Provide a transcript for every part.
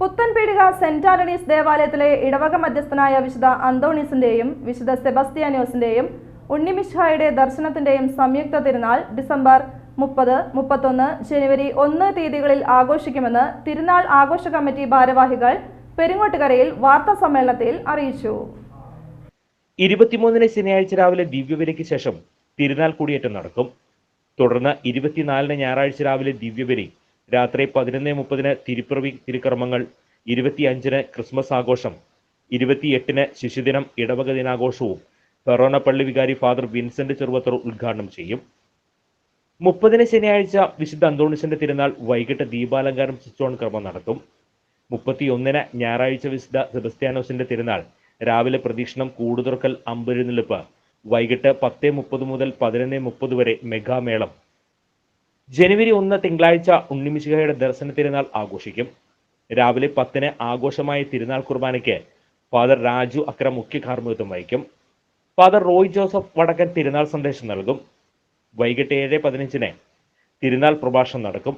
Puthenpeedika saint Antony's ദേവാലയത്തിലെ ഇടവക മധ്യസ്ഥനായ വിശുദ്ധ അന്തോണീസിന്റെയും വിശുദ്ധ സെബസ്ത്യാനോസിന്റെയും ഉണ്ണിമിഷായുടെ ദർശനത്തിന്റെയും സംയുക്ത തിരുനാൾ ഡിസംബർ മുപ്പത് മുപ്പത്തൊന്ന് ജനുവരി ഒന്ന് തീയതികളിൽ ആഘോഷിക്കുമെന്ന് തിരുനാൾ ആഘോഷ കമ്മിറ്റി ഭാരവാഹികൾ പെരുങ്ങോട്ടുകരയിൽ വാർത്താ സമ്മേളനത്തിൽ അറിയിച്ചു. ഇരുപത്തിമൂന്നിന് ശനിയാഴ്ച രാവിലെ ദിവ്യബലിക്ക് ശേഷം തിരുനാൾ കൂടിയേറ്റം നടക്കും. തുടർന്ന് ഇരുപത്തിനാലിന് ഞായറാഴ്ച രാവിലെ ദിവ്യബലി രാത്രി പതിനൊന്ന് മുപ്പതിന് തിരുപ്പിറവി തിരുക്കർമ്മങ്ങൾ ഇരുപത്തിയഞ്ചിന് ക്രിസ്മസ് ആഘോഷം ഇരുപത്തിയെട്ടിന് ശിശുദിനം ഇടവക ദിനാഘോഷവും. ഫെറോന പള്ളി വികാരി ഫാദർ വിൻസെന്റ് ചെറുവത്തൂർ ഉദ്ഘാടനം ചെയ്യും. മുപ്പതിന് ശനിയാഴ്ച വിശുദ്ധ അന്തോണിസിന്റെ തിരുനാൾ വൈകിട്ട് ദീപാലങ്കാരം സ്വിച്ച് ക്രമം നടത്തും. മുപ്പത്തിയൊന്നിന് ഞായറാഴ്ച വിശുദ്ധ സെബസ്ത്യാനോസിന്റെ തിരുനാൾ രാവിലെ പ്രദീക്ഷണം കൂടുതുറക്കൽ അമ്പരുന്നിളിപ്പ് വൈകിട്ട് പത്ത് മുപ്പത് മുതൽ പതിനൊന്ന് മുപ്പത് വരെ മെഗാമേളം. ജനുവരി ഒന്ന് തിങ്കളാഴ്ച ഉണ്ണിമിശിഹയുടെ ദർശന തിരുനാൾ ആഘോഷിക്കും. രാവിലെ പത്തിന് ആഘോഷമായ തിരുനാൾ കുർബാനയ്ക്ക് ഫാദർ രാജു അക്രം മുഖ്യ കാർമ്മികത്വം വഹിക്കും. ഫാദർ റോയ് ജോസഫ് വടക്കൻ തിരുനാൾ സന്ദേശം നൽകും. വൈകിട്ട് ഏഴ് പതിനഞ്ചിന് തിരുനാൾ പ്രഭാഷണം നടക്കും.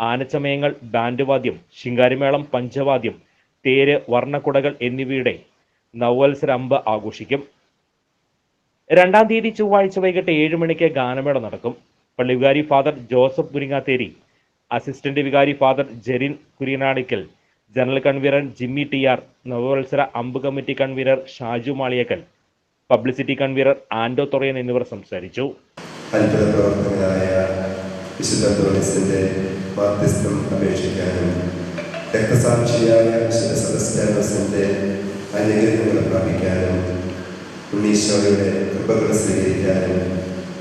ആനച്ചമയങ്ങൾ ബാൻഡ് വാദ്യം ശിങ്കാരിമേളം പഞ്ചവാദ്യം തേര് വർണക്കുടകൾ എന്നിവയുടെ നവവത്സര അമ്പ് ആഘോഷിക്കും. രണ്ടാം തീയതി ചൊവ്വാഴ്ച വൈകിട്ട് ഏഴ് മണിക്ക് ഗാനമേള നടക്കും. പള്ളി വികാരി ഫാദർ ജോസഫ് കുരിങ്ങാത്തേരി അസിസ്റ്റന്റ് വികാരി father Jerin കുര്യനാണിക്കൽ general convener Jimmy T R നവവത്സര അമ്പ് committee convener Shaju Maliyakkal publicity convener Anto Thorayan എന്നിവർ സംസാരിച്ചു. അനുഗ്രഹങ്ങൾ പ്രാപിക്കാനും ഉണ്ണീശോയുടെ കൃപകൾ സ്വീകരിക്കാനും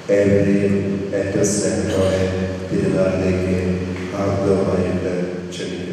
evrenin enteresan hikaye, bilgilerle ilgili ardı olan yerler çekilir.